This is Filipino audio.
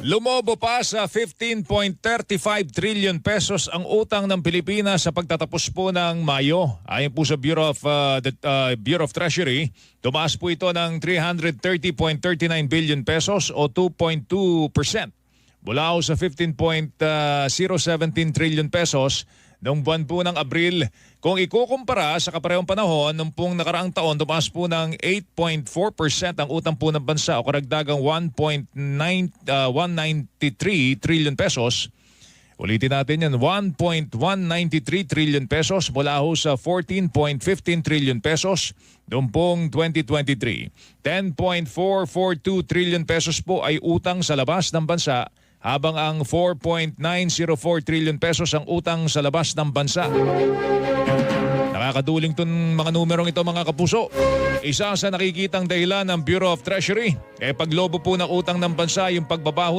Lumobo pa sa 15.35 trillion pesos ang utang ng Pilipinas sa pagtatapos po ng Mayo. Ayon po sa Bureau of, uh, the, uh, Bureau of Treasury, tumaas po ito ng 330.39 billion pesos o 2.2%. Mula ho sa 15.017 trillion pesos noong buwan po ng Abril. Kung ikukumpara sa kaparehong panahon, nung pong nakaraang taon, tumaas po ng 8.4% ang utang po ng bansa o karagdagang 1.9, uh, 193 trillion pesos. Ulitin natin yan, 1.193 trillion pesos mula ho sa 14.15 trillion pesos noong pong 2023. 10.442 trillion pesos po ay utang sa labas ng bansa habang ang 4.904 trillion pesos ang utang sa labas ng bansa. Nakakaduling tong mga numerong ito mga kapuso. Isa sa nakikitang dahilan ng Bureau of Treasury, eh paglobo po ng utang ng bansa yung pagbabaho ng